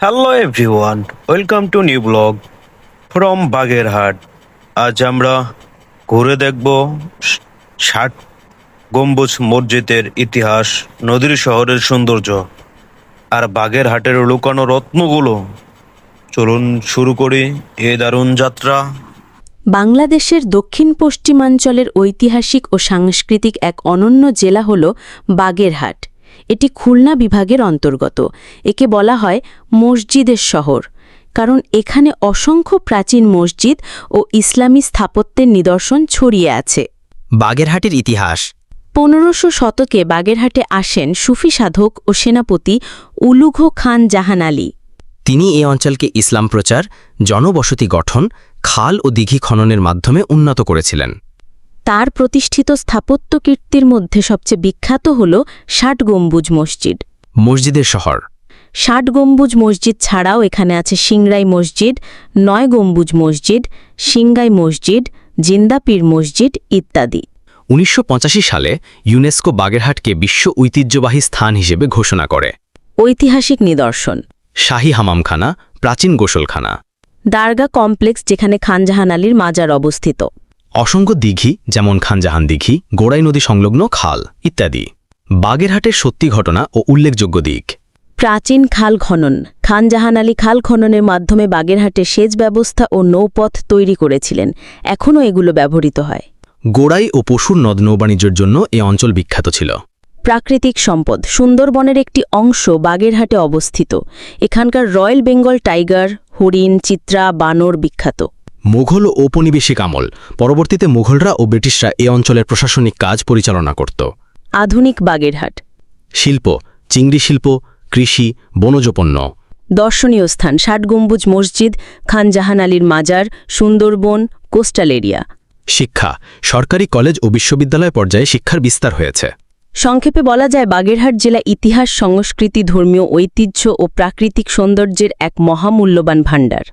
Hello everyone welcome to new blog from Bagerhat আজ আমরা ঘুরে দেখব ষাট গম্বুজ মসজিদের ইতিহাস, নদীর শহরের সৌন্দর্য আর বাগেরহাটের লুকানো রত্নগুলো। চলুন শুরু করি এ দারুণ যাত্রা। বাংলাদেশের দক্ষিণ পশ্চিমাঞ্চলের ঐতিহাসিক ও সাংস্কৃতিক এক অনন্য জেলা হল বাগেরহাট। এটি খুলনা বিভাগের অন্তর্গত। একে বলা হয় মসজিদের শহর। কারণ এখানে অসংখ্য প্রাচীন মসজিদ ও ইসলামী স্থাপত্যের নিদর্শন ছড়িয়ে আছে। বাগেরহাটের ইতিহাস। পনেরোশো শতকে বাগেরহাটে আসেন সুফি সাধক ও সেনাপতি উলুঘ খান জাহান আলী। তিনি এ অঞ্চলকে ইসলাম প্রচার জনবসতি গঠন খাল ও দিঘি খননের মাধ্যমে উন্নত করেছিলেন। তার প্রতিষ্ঠিত স্থাপত্য কীর্তির মধ্যে সবচেয়ে বিখ্যাত হল ষাট গম্বুজ মসজিদ। মসজিদের শহর। ষাট গম্বুজ মসজিদ ছাড়াও এখানে আছে সিংরাই মসজিদ নয় গম্বুজ মসজিদ সিংগাই মসজিদ জিন্দাপীর মসজিদ ইত্যাদি। উনিশশো পঁচাশি সালে ইউনেস্কো বাগেরহাটকে বিশ্ব ঐতিহ্যবাহী স্থান হিসেবে ঘোষণা করে। ঐতিহাসিক নিদর্শন। শাহী হামামখানা প্রাচীন গোসলখানা। দারগা কমপ্লেক্স যেখানে খানজাহান আলীর মাজার অবস্থিত। অসংখ্য দিঘি যেমন খানজাহান দিঘি গোড়াই নদী সংলগ্ন খাল ইত্যাদি। বাগেরহাটের সত্যি ঘটনা ও উল্লেখযোগ্য দিক। প্রাচীন খাল খনন। খানজাহান আলী খাল খননের মাধ্যমে বাগেরহাটে সেচ ব্যবস্থা ও নৌপথ তৈরি করেছিলেন। এখনও এগুলো ব্যবহৃত হয়। গোড়াই ও পশুর নদ নৌবাণিজ্যের জন্য এ অঞ্চল বিখ্যাত ছিল। প্রাকৃতিক সম্পদ সুন্দরবনের একটি অংশ বাগেরহাটে অবস্থিত। এখানকার রয়্যাল বেঙ্গল টাইগার হরিণ চিত্রা বানর বিখ্যাত। মুঘল ও ঔপনিবেশিক আমল। পরবর্তীতে মুঘলরা ও ব্রিটিশরা এ অঞ্চলের প্রশাসনিক কাজ পরিচালনা করত। আধুনিক বাগেরহাট। শিল্প চিংড়ি শিল্প কৃষি বনজ পণ্য দর্শনীয় স্থান ষাট গম্বুজ মসজিদ খানজাহান আলীর মাজার সুন্দরবন কোস্টাল এরিয়া। শিক্ষা সরকারি কলেজ ও বিশ্ববিদ্যালয় পর্যায়ে শিক্ষার বিস্তার হয়েছে। সংক্ষেপে বলা যায় বাগেরহাট জেলা ইতিহাস সংস্কৃতি ধর্মীয় ঐতিহ্য ও প্রাকৃতিক সৌন্দর্যের এক মহামূল্যবান ভাণ্ডার।